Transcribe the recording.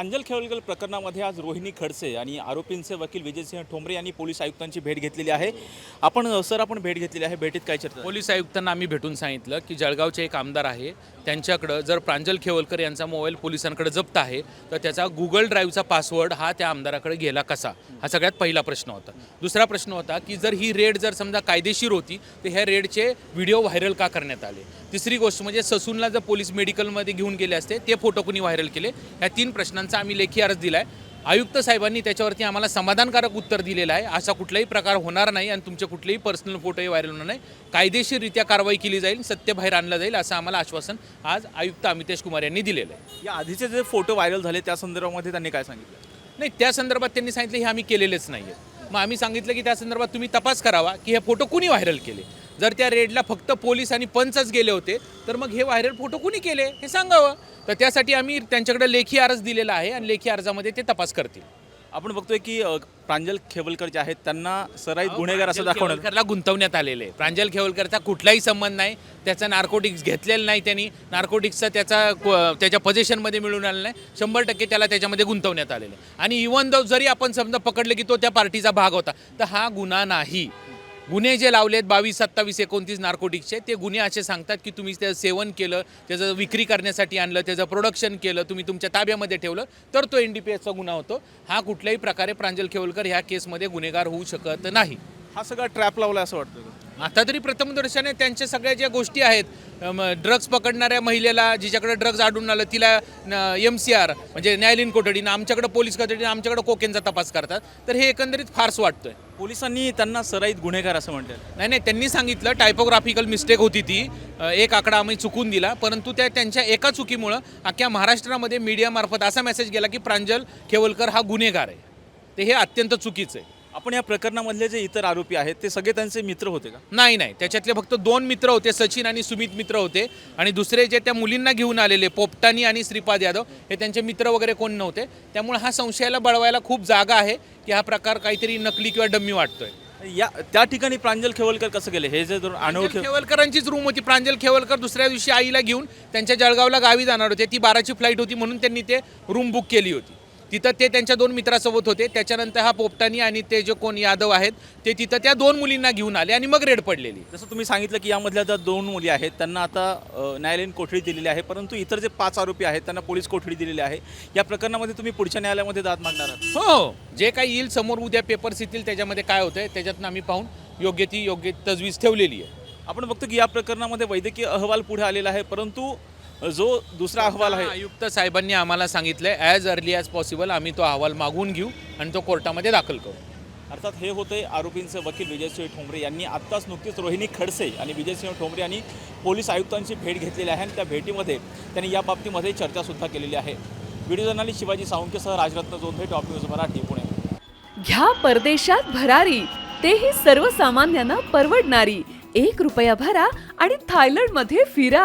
प्रांजल खेवलकर प्रकरणामध्ये आज रोहिणी खडसे आणि आरोपींचे वकील विजयसिंह ठोंबरे यांनी पोलीस आयुक्तांची भेट घेतलेली आहे. आपण सर आपण भेट घेतलेली आहे. भेटीत काय चर्चा पोलीस आयुक्तांना आम्ही भेटून सांगितलं की जळगावचे एक आमदार आहे. त्यांच्याकडं जर प्रांजल खेवलकर यांचा मोबाईल पोलिसांकडे जप्त आहे तर त्याचा गुगल ड्राईव्हचा पासवर्ड हा त्या आमदाराकडे गेला कसा? हा सगळ्यात पहिला प्रश्न होता. दुसरा प्रश्न होता की जर ही रेड जर समजा कायदेशीर होती तर ह्या रेडचे व्हिडिओ व्हायरल का करण्यात आले? तिसरी गोष्ट म्हणजे ससूनला जर पोलीस मेडिकलमध्ये घेऊन गेले असते ते फोटो कुणी व्हायरल केले? ह्या तीन प्रश्नांचा आम्ही लेखी अर्ज दिला आहे आयुक्त साहेबांनी त्याच्यावरती आम्हाला समाधानकारक उत्तर दिलेलं आहे. असा कुठलाही प्रकार होणार नाही आणि तुमचे कुठलेही पर्सनल फोटोही व्हायरल होणार नाही. कायदेशीररित्या कारवाई केली जाईल सत्य बाहेर आणलं जाईल असं आम्हाला आश्वासन आज आयुक्त अमितेश कुमार यांनी दिलेलं आहे. या आधीचे जे फोटो व्हायरल झाले त्या संदर्भामध्ये त्यांनी काय सांगितलं? नाही त्या संदर्भात त्यांनी सांगितलं हे आम्ही केलेलेच नाही आहे मग आम्ही सांगितलं की त्या संदर्भात तुम्ही तपास करावा की हे फोटो कुणी व्हायरल केले? जर त्या रेडला फक्त पोलीस आणि पंचच गेले होते तर मग हे व्हायरल फोटो कुणी केले? हे सांगावं. तर त्यासाठी आम्ही त्यांच्याकडे लेखी अर्ज दिलेला आहे आणि लेखी अर्जामध्ये ते तपास करतील. आपण बघतोय की अ, प्रांजल खेवलकर जे आहेत त्यांना सराईत गुन्हेगार असं प्रांजल दाखवण्यात खेवलकरला गुंतवण्यात आलेले आहे प्रांजल खेवलकरचा कुठलाही संबंध नाही. त्याचा नार्कोटिक्स घेतलेला नाही त्यांनी. नार्कोटिक्सचा त्याचा क- त्याच्या पोझिशनमध्ये मिळून आलेला नाही. शंभर टक्के त्याला त्याच्यामध्ये गुंतवण्यात आलेलं आहे. आणि इवन दो जरी आपण समजा पकडले की तो त्या पार्टीचा भाग होता तर हा गुन्हा नाही. गुन्हे जे लावलेत बावीस सत्तावीस एकोणतीस नार्कोटिक्सचे ते गुन्हे असे सांगतात की तुम्ही त्याचं सेवन केलं त्याचं विक्री करण्यासाठी आणलं त्याचं प्रोडक्शन केलं तुम्ही तुमच्या ताब्यामध्ये ठेवलं तर तो एन डी पी एसचा गुन्हा होतो. हा कुठल्याही प्रकारे प्रांजल खेवलकर ह्या केसमध्ये गुन्हेगार होऊ शकत नाही. हा सगळा ट्रॅप लावला असं वाटतं आता तरी प्रथमदर्शने त्यांच्या सगळ्या ज्या गोष्टी आहेत ड्रग्ज पकडणाऱ्या महिलेला जिच्याकडे ड्रग्ज आढळून आलं तिला एम सी आर म्हणजे न्यायालयीन कोठडीनं आमच्याकडे पोलीस कोठडीनं आमच्याकडे कोकेनचा तपास करतात. तर हे एकंदरीत फारस वाटतंय. पोलिसांनी त्यांना सराईत गुन्हेगार असं म्हटलं नाही नाही त्यांनी सांगितलं टायपोग्राफिकल मिस्टेक होती ती. एक आकडा आम्ही चुकून दिला परंतु त्या त्यांच्या एका चुकीमुळं अख्ख्या महाराष्ट्रामध्ये मीडियामार्फत असा मेसेज गेला की प्रांजल खेवलकर हा गुन्हेगार आहे. ते हे अत्यंत चुकीचं आहे. आपण या प्रकरणामधले जे इतर आरोपी आहेत ते सगळे त्यांचे मित्र होते का? नाही नाही. त्याच्यातले फक्त दोन मित्र होते सचिन आणि सुमित मित्र होते. आणि दुसरे जे त्या मुलींना घेऊन आलेले पोपटानी आणि श्रीपाद यादव हे त्यांचे मित्र वगैरे कोण नव्हते. त्यामुळे हा संशयाला बळवायला खूप जागा आहे की हा प्रकार काहीतरी नकली किंवा डम्मी वाटतोय. या त्या ठिकाणी प्रांजल खेवलकर कसं गेले? हे जे प्रांजल खेवलकरांचीच रूम होती. प्रांजल खेवलकर दुसऱ्या दिवशी आईला घेऊन त्यांच्या जळगावला गावी जाणार होते. ती बाराची फ्लाईट होती म्हणून त्यांनी ते रूम बुक केली होती. तिथं ते त्यांच्या दोन मित्रासोबत होते. त्याच्यानंतर हा पोपटानी आणि ते जे कोण यादव आहेत ते तिथं त्या दोन मुलींना घेऊन आले आणि मग रेड पडलेली. जसं तुम्ही सांगितलं की यामधल्या ज्या दोन मुली आहेत त्यांना आता अ, न्यायालयीन कोठडी दिलेली आहे परंतु इतर जे पाच आरोपी आहेत त्यांना पोलीस कोठडी दिलेली आहे. या प्रकरणामध्ये तुम्ही पुढच्या न्यायालयामध्ये दाद मागणार आहात. हो जे काही येईल समोर उद्या पेपर्स येतील त्याच्यामध्ये काय होतंय त्याच्यातनं आम्ही पाहून योग्य ती योग्य तजवीज ठेवलेली आहे. आपण बघतो की या प्रकरणामध्ये वैद्यकीय अहवाल पुढे आलेला आहे परंतु जो दुसरा अहवाल आहे. आयुक्त साहेबांनी आम्हाला सांगितलंय ॲज अर्ली ॲज पॉसिबल आम्ही तो अहवाल मागवून घेऊ आणि तो कोर्टामध्ये दाखल करू. अर्थात हे होते आरोपींचे वकील विजयसिंह ठोंबरे यांनी आत्ताच नुकतीच रोहिणी खडसे आणि विजयसिंह ठोंबरे यांनी पोलीस आयुक्तांची भेट घेतलेली आहे आणि त्या भेटीमध्ये त्यांनी या बाबतीमध्ये चर्चासुद्धा केलेली आहे. व्हिडिओ जर्नालिस्ट शिवाजी सावंकेसह राजरत्न जोंधे टॉप न्यूज मराठी पुणे. घ्या परदेशात भरारी तेही सर्वसामान्यांना परवडणारी. एक रुपया भरा आणि थायलंडमध्ये फिरा.